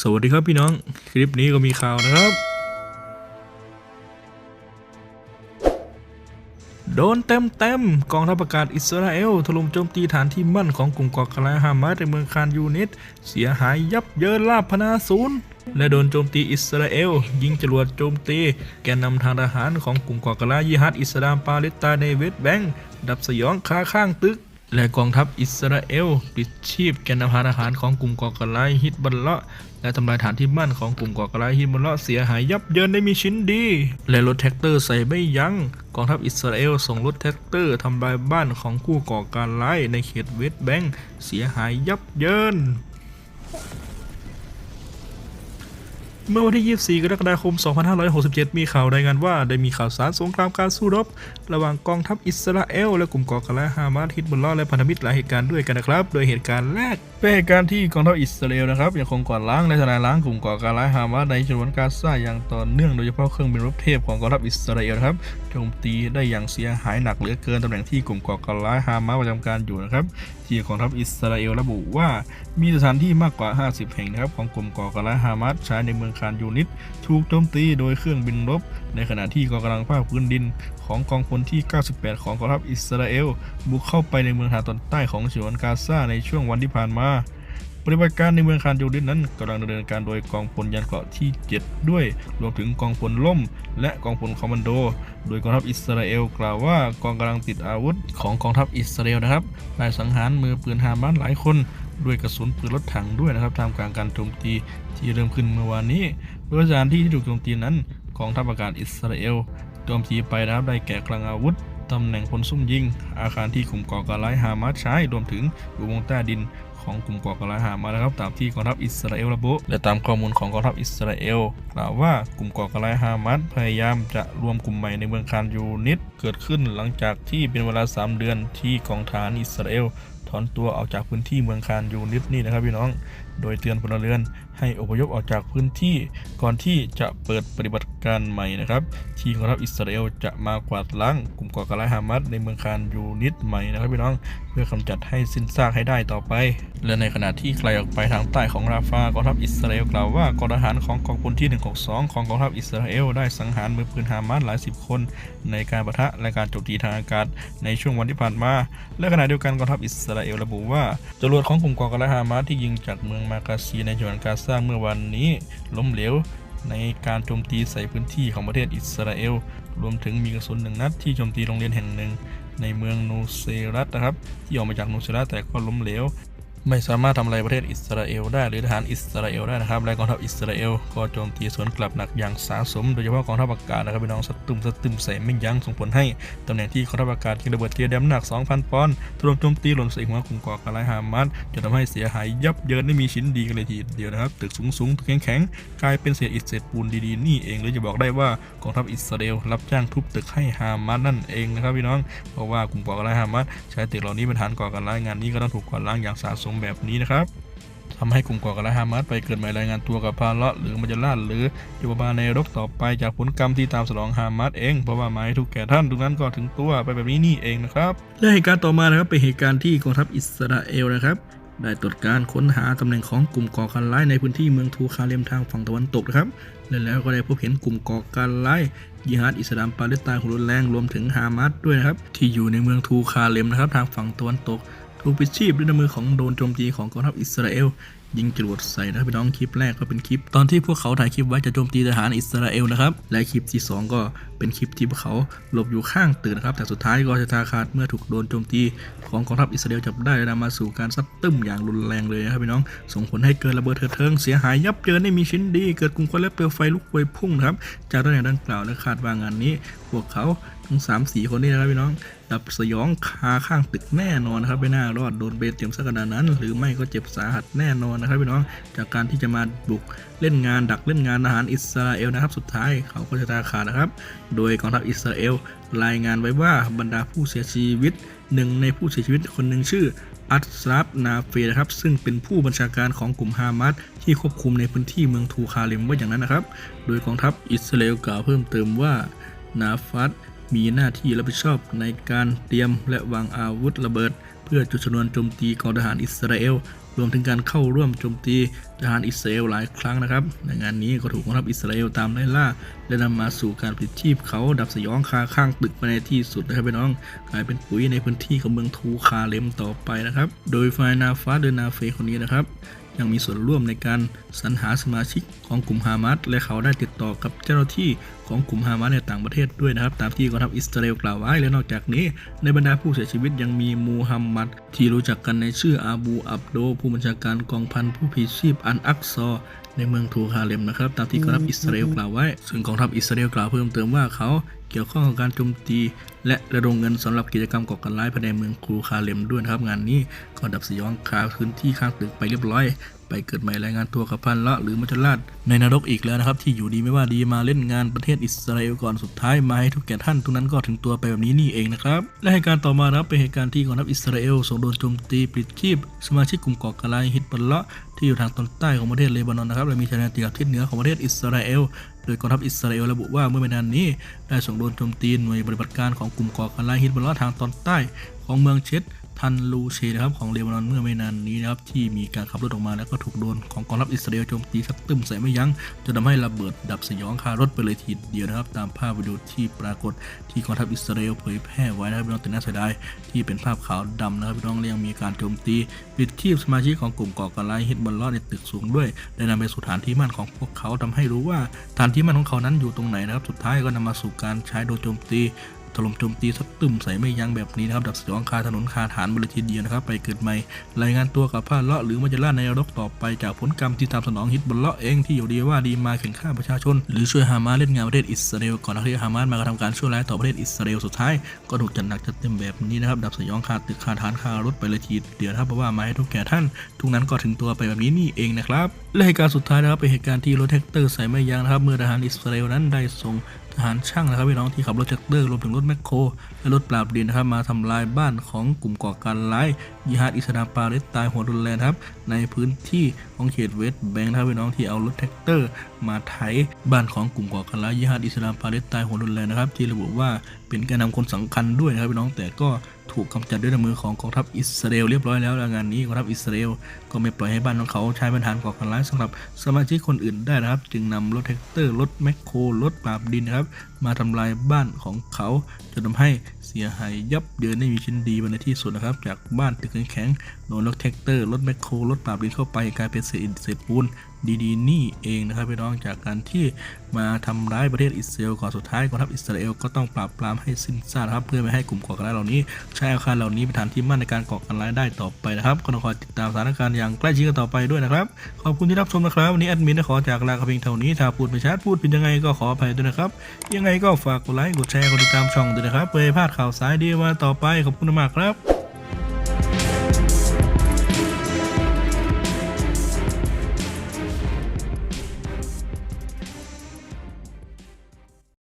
สวัสดีครับพี่น้อง คลิปนี้ก็มีข่าวนะครับ โดนเต็มเต็มกองทัพอากาศอิสราเอลถล่มโจมตีฐานที่มั่นของกลุ่มก่อการร้ายฮามาสในเมืองคานยูนิต เสียหายยับเยินลาบพนาศูนย์และโดนโจมตีอิสราเอล ยิงจรวดโจมตี แกนนำทางทหารของกลุ่มก่อการร้ายยิฮัดอิสลามปาเลสไตน์ในเวสต์แบงก์ดับสยองคาข้างตึก และกองทัพอิสราเอลปลิดชีพแกนนำทางทหารของกลุ่มก่อการร้ายฮิตบัลเลาะและทำลายฐานที่มั่นของกลุ่มก่อการร้ายฮิตบัลเลาะเสียหายยับเยินได้มีชิ้นดี และรถแท็กเตอร์ใส่ไม่ยัง้งกองทัพอิสราเอลส่งรถแท็กเตอร์ทำลายบ้านของผู้ก่อการร้ายในเขตเวสต์แบงก์เสียหายยับเยิน เมื่อวันที่ 24 กรกฎาคม 2567 มีข่าวรายงานว่าได้มีข่าวสารสงครามการสู้รบ ระหว่างกองทัพอิสราเอลและกลุ่มก่อการร้ายฮามาสฮิตบุลลอและพันธมิตรหลายเหตุการณ์ด้วยกันนะครับ โดยเหตุการณ์แรก เป็นเหตุการณ์ที่กองทัพอิสราเอลนะครับยังคงกวาดล้างและทลายล้างกลุ่มก่อการร้ายฮามาสในฉนวนกาซาอย่างต่อเนื่องโดยเฉพาะเครื่องบินรบเทพของกองทัพอิสราเอลครับโจมตีได้อย่างเสียหายหนักเหลือเกินตำแหน่งที่กลุ่มก่อการร้ายฮามาสประจำการอยู่นะครับที่กองทัพอิสราเอลระบุว่ามีสถานที่มากกว่า 50 แห่งนะครับของกลุ่มก่อการร้ายฮามาสใช้ในเมืองคานยูนิตถูกโจมตีโดยเครื่องบินรบ ในขณะที่กองกำลังภาคพื้นดิน ของกองพลที่ 98 ของกองทัพอิสราเอลบุกเข้าไปในเมืองทางตอนใต้ของฉนวนกาซาในช่วงวันที่ผ่านมาปฏิบัติการในเมืองคานยูนิตนั้นกำลังดำเนินการโดยกองพลยันเกราะที่ 7 ด้วย รวมถึงกองพลล่ม และกองพลคอมมานโด โดยกองทัพอิสราเอลกล่าวว่ากองกำลังติดอาวุธของกองทัพอิสราเอลนะครับได้สังหารมือปืนฮามาสหลายคนด้วยกระสุนปืนรถถังด้วยนะครับ ท่ามกลางการโจมตีที่เริ่มขึ้นเมื่อวานนี้ โดยสถานที่ที่ถูกโจมตีนั้นกองทัพอากาศอิสราเอลโจมตีไปนะครับได้แก่คลังอาวุธตำแหน่งพลซุ่มยิง อาคารที่กลุ่มก่อการร้ายฮามาสใช้รวมถึงอุโมงค์ใต้ดิน ของกลุ่มก่อการร้ายฮามาสนะครับตามที่กองทัพอิสราเอลระบุและตามข้อมูลของกองทัพอิสราเอลกล่าวว่ากลุ่มก่อการร้ายฮามาสพยายามจะรวมกลุ่มใหม่ในเมืองคานยูนิตเกิดขึ้นหลังจากที่เป็นเวลา 3 เดือนที่กองทหารอิสราเอลถอนตัวออกจากพื้นที่เมืองคานยูนิตนี่นะครับพี่น้อง โดยเตือนพลเรือนให้อพยพออกจากพื้นที่ก่อนที่จะเปิดปฏิบัติการใหม่นะครับ ที่กองทัพอิสราเอลจะมากวาดล้างกลุ่มก่อการร้ายฮามาสในเมืองคานยูนิตใหม่นะครับพี่น้อง เพื่อกำจัดให้สิ้นซากให้ได้ต่อไป และในขณะที่ไกลออกไปทางใต้ของราฟากองทัพอิสราเอลกล่าวว่ากองทหารของกองพลที่ 162 ของกองทัพอิสราเอลได้สังหารมือปืนฮามาสหลายสิบคน ในการปะทะและการโจมตีทางอากาศในช่วงวันที่ผ่านมา และขณะเดียวกันกองทัพอิสราเอลระบุว่าจรวดของกลุ่มก่อการร้ายฮามาสที่ยิงจากเมืองมากาซีในฉนวนกาซาเมื่อวันนี้ ล้มเหลวในการโจมตีใส่พื้นที่ของประเทศอิสราเอล รวมถึงมีกระสุนหนึ่งนัดที่โจมตีโรงเรียนแห่งหนึ่ง ในเมืองนูเซรัตนะครับ ที่ออกมาจากนูเซรัตแต่ก็ล้มเหลว ไม่สามารถทำลายประเทศอิสราเอลได้หรือทหารอิสราเอลได้นะครับ และกองทัพอิสราเอลก็โจมตีสวนกลับหนักอย่างสาสม โดยเฉพาะกองทัพอากาศนะครับพี่น้องสตุมสตึมใส่ไม่ยั้งส่งผลให้ตำแหน่งที่กองทัพอากาศยิงระเบิดเทียร์แดมหนัก 2,000 ปอนด์ถล่มโจมตีหล่นใส่หัวกลุ่มก่อการร้ายฮามาสจนทำให้เสียหายยับเยินไม่มีชิ้นดีกันเลยทีเดียวนะครับตึกสูงๆตึกแข็งๆกลายเป็นเศษอิฐเศษปูนดีๆนี่เองเลยจะบอกได้ว่ากองทัพอิสราเอลรับจ้างทุบตึกให้ฮามาสนั่นเองนะครับพี่น้องเพราะว่ากลุ่มก่อการร้ายฮามาสใช้ตึกเหล่านี้เป็นฐานก่อการร้ายงานนี้ก็ต้องถูกกวาดล้างอย่างสาสมแบบนี้นะครับทำให้กลุ่มก่อการร้ายฮามาสไปเกิดใหม่รายงานตัวกับพาเละหรือมัจจลาดหรืออยู่ประมาณในรกต่อไปจากผลกรรมที่ตามสนองฮามาสเองเพราะว่าหมายถูกแก่ท่านทุกนั้นก็ถึงตัวไปแบบนี้นี่เองนะครับและเหตุการณ์ต่อมานะครับเป็นเหตุการณ์ที่กองทัพอิสราเอลนะครับได้ตรวจการค้นหาตำแหน่งของกลุ่มก่อการร้ายในพื้นที่เมืองทูคาเลมทางฝั่งตะวันตกนะครับและแล้วก็ได้พบเห็นกลุ่มก่อการร้ายยิฮัดอิสลามปาเลสไตน์หัวรุนแรงรวมถึงฮามาสด้วยนะครับที่อยู่ในเมืองทูคาเลมนะครับทางฝั่งตะวันตก ถูกปิดชีพด้วยน้ำมือของโดนโจมตีของกองทัพอิสราเอลยิงจรวดใส่นะครับพี่น้องคลิปแรกก็เป็นคลิป ตอนที่พวกเขาถ่ายคลิปไว้จะโจมตีทหารอิสราเอลนะครับ และคลิปที่สองก็เป็นคลิปที่พวกเขาหลบอยู่ข้างตึกนะครับ แต่สุดท้ายก็จะตาขาดเมื่อถูกโดนโจมตีของกองทัพอิสราเอลจับได้และนำมาสู่การซัดตึ้มอย่างรุนแรงเลยนะครับพี่น้อง ส่งผลให้เกิดระเบิดเถิดเทิงเสียหายยับเยินไม่มีชิ้นดีเกิดกลุ่มควันและเปลวไฟลุกพวยพุ่งนะครับจากตำแหน่งดังกล่าวและคาดว่างานนี้ พวกเขาทั้งสามสี่คนนี้นะครับพี่น้อง ดับสยองคาข้างตึกแน่นอนนะครับไม่น่ารอดโดนเบสเต็มสักขนาดนั้น หรือไม่ก็เจ็บสาหัสแน่นอนนะครับพี่น้องจากการที่จะมาบุกเล่นงานดักเล่นงานทหารอิสราเอลนะครับ สุดท้ายเขาก็จะตาขาดนะครับ โดยกองทัพอิสราเอลรายงานไว้ว่าบรรดาผู้เสียชีวิตหนึ่งในผู้เสียชีวิตคนหนึ่งชื่ออัสราฟนาเฟนะครับซึ่งเป็นผู้บัญชาการของกลุ่มฮามาสที่ควบคุมในพื้นที่เมืองทูคาเลมว่าอย่างนั้นนะครับ โดยกองทัพอิสราเอลกล่าวเพิ่มเติมว่านาฟัด มีหน้าที่รับผิดชอบในการเตรียมและวางอาวุธระเบิด เพื่อจุดชนวนโจมตีกองทหารอิสราเอล รวมถึงการเข้าร่วมโจมตีทหารอิสราเอลหลายครั้งนะครับในงานนี้ก็ถูกกองทัพอิสราเอลตามไล่ล่า และนำมาสู่การปลิดชีพเขาดับสยองคาข้างตึกไปในที่สุดนะครับพี่น้อง กลายเป็นปุ๋ยในพื้นที่ของเมืองทูคาเลมต่อไปนะครับ โดยฝ่ายนาฟาเดอนาเฟคนนี้นะครับ ยังมีส่วนร่วมในการสรรหาสมาชิกของกลุ่มฮามาสและเขาได้ติดต่อกับเจ้าหน้าที่ของกลุ่มฮามาสในต่างประเทศด้วยนะครับ ตามที่กองทัพอิสราเอลกล่าวไว้และนอกจากนี้ ในบรรดาผู้เสียชีวิตยังมีมูฮัมหมัดที่รู้จักกันในชื่ออาบูอับโด ผู้บัญชาการกองพันผู้พิชีพอันอักซอ ในเมืองทูคาเลมนะครับตามที่กองทัพอิสราเอลกล่าวไว้ ซึ่งกองทัพอิสราเอลกล่าวเพิ่มเติมว่าเขาเกี่ยวข้องกับการโจมตีและระดมเงินสำหรับกิจกรรมก่อการร้ายภายในเมืองคูคาเลมด้วยนะครับงานนี้ก็ดับสยองคาพื้นที่ข้างตึกไปเรียบร้อยไป เกิดใหม่รายงานตัวกับพันละหรือมัจจุราชในนรกอีกแล้วนะครับ ที่อยู่ดีไม่ว่าดีมาเล่นงานประเทศอิสราเอลก่อนสุดท้ายมาให้ทุกแก่ท่านทุกนั้นก็ถึงตัวไปแบบนี้นี่เองนะครับ และเหตุการณ์ต่อมานะครับเป็นเหตุการณ์ที่กองทัพอิสราเอลส่งโดนโจมตีปลิดชีพ สมาชิกกลุ่มก่อการร้ายฮิตบัลละที่อยู่ทางตอนใต้ของประเทศเลบานอนนะครับและมีชายแดนติดกับทิศเหนือของประเทศอิสราเอลโดยกองทัพอิสราเอลระบุว่าเมื่อไม่นานนี้ ได้ส่งโดนโจมตีหน่วยปฏิบัติการของกลุ่มก่อการร้ายฮิตบัลลาห์ทางตอนใต้ของเมืองเชต ทันลูเชนะครับของเลบานอนเมื่อไม่นานนี้นะครับที่มีการขับรถออกมาแล้วก็ถูกโดนของกองทัพอิสราเอลโจมตีสักตึมใส่ไม่ยั้งจนทำให้ระเบิดดับสยองคารถไปเลยทีเดียวนะครับ ตามภาพวิดีโอที่ปรากฏที่กองทัพอิสราเอลเผยแพร่ไว้นะครับพี่น้องแต่น่าเสียดายที่เป็นภาพขาวดำนะครับพี่น้องและยังมีการโจมตีปิดชีพสมาชิกของกลุ่มก่อการร้ายฮิตบัลลาห์ในตึกสูงด้วยได้นำไปสู่ฐานที่มั่นของพวกเขาทำให้รู้ว่าฐานที่มั่นของเขานั้นอยู่ตรงไหนนะครับสุดท้ายก็นำมาสู่การใช้โดนโจมตี ถล่มโจมตีสักตึมใส่ไม่ยั้งแบบนี้นะครับดับสยองคาถนนคาฐานบริทีเดียวนะครับ ไปเกิดใหม่ รายงานตัวกับผ้าเลาะหรือมัจจราในรกต่อไปจากผลกรรมที่ตามสนองฮิตบนเลาะเองที่อยู่ดีว่าดีมาเข็นฆ่าประชาชน หรือช่วยฮามาสเล่นงานประเทศอิสราเอลก่อนที่ฮามาสมากระทำการชั่วร้ายต่อประเทศอิสราเอลสุดท้าย ก็ถูกจัดหนักจัดเต็มแบบนี้นะครับดับสยองคาตึกคาฐานคารถไปเลยทีเดียวนะครับเพราะว่ามาให้ทุกแก่ท่าน ทุกนั้นก็ถึงตัวไปแบบนี้นี่เองนะครับและเหตุการณ์สุดท้ายนะครับเป็นเหตุการณ์ที่รถแท็กเตอร์ใส่ไม่ยั้งนะครับเมื่อทหารอิสราเอลนั้นได้ส่ง ทหารช่างนะครับพี่น้องที่ขับรถแท็กเตอร์รวมถึงรถแมคโครและรถปราบดินนะครับมาทำลายบ้านของกลุ่มก่อการร้ายยิฮาดอิสลามปาเลสไตน์หัวรุนแรงครับในพื้นที่ของเขตเวสต์แบงค์นะครับพี่น้องที่เอารถแท็กเตอร์ มาไถบ้านของกลุ่มก่อการร้ายยิฮาดอิสลามปาเลสไตน์หัวรุนแรงนะครับที่ระบุว่าเป็นแกนนำคนสำคัญด้วยนะครับพี่น้องแต่ก็ ถูกกำจัดด้วยมือของกองทัพอิสราเอลเรียบร้อยแล้วงานนี้กองทัพอิสราเอลก็ไม่ปล่อยให้บ้านของเขาใช้เป็นฐานก่อการร้ายสำหรับสมาชิกคนอื่นได้นะครับ จึงนำรถแท็กเตอร์รถแมคโครรถปราบดินนะครับ มาทำลายบ้านของเขาจนทำให้เสียหายยับเยินไม่มีชิ้นดีไปในที่สุดนะครับ จากบ้านตึกแข็งโดนรถแท็กเตอร์รถแมคโครรถปราบดินเข้าไปกลายเป็นเศษอิฐเศษปูน ดีๆนี่เองนะครับพี่น้องจากการที่มาทำร้ายประเทศอิสราเอลก่อนสุดท้ายกองทัพอิสราเอลก็ต้องปราบปรามให้สิ้นซากนะครับเพื่อไม่ให้กลุ่มก่อการร้ายเหล่านี้ ใช้อาคารเหล่านี้เป็นฐานที่มั่นในการก่อการร้ายได้ต่อไปนะครับก็ต้องคอยติดตามสถานการณ์อย่างใกล้ชิดกันต่อไปด้วยนะครับขอบคุณที่รับชมนะครับวันนี้แอดมินได้ขอจากลาเพียงเท่านี้ถ้าพูดไม่ชัดพูดเป็นยังไงก็ขออภัยด้วยนะครับยังไงก็ฝากกดไลค์กดแชร์กดติดตามช่องด้วยนะครับเพื่อพลาดข่าวสายดีมาต่อไปขอบคุณมากครับ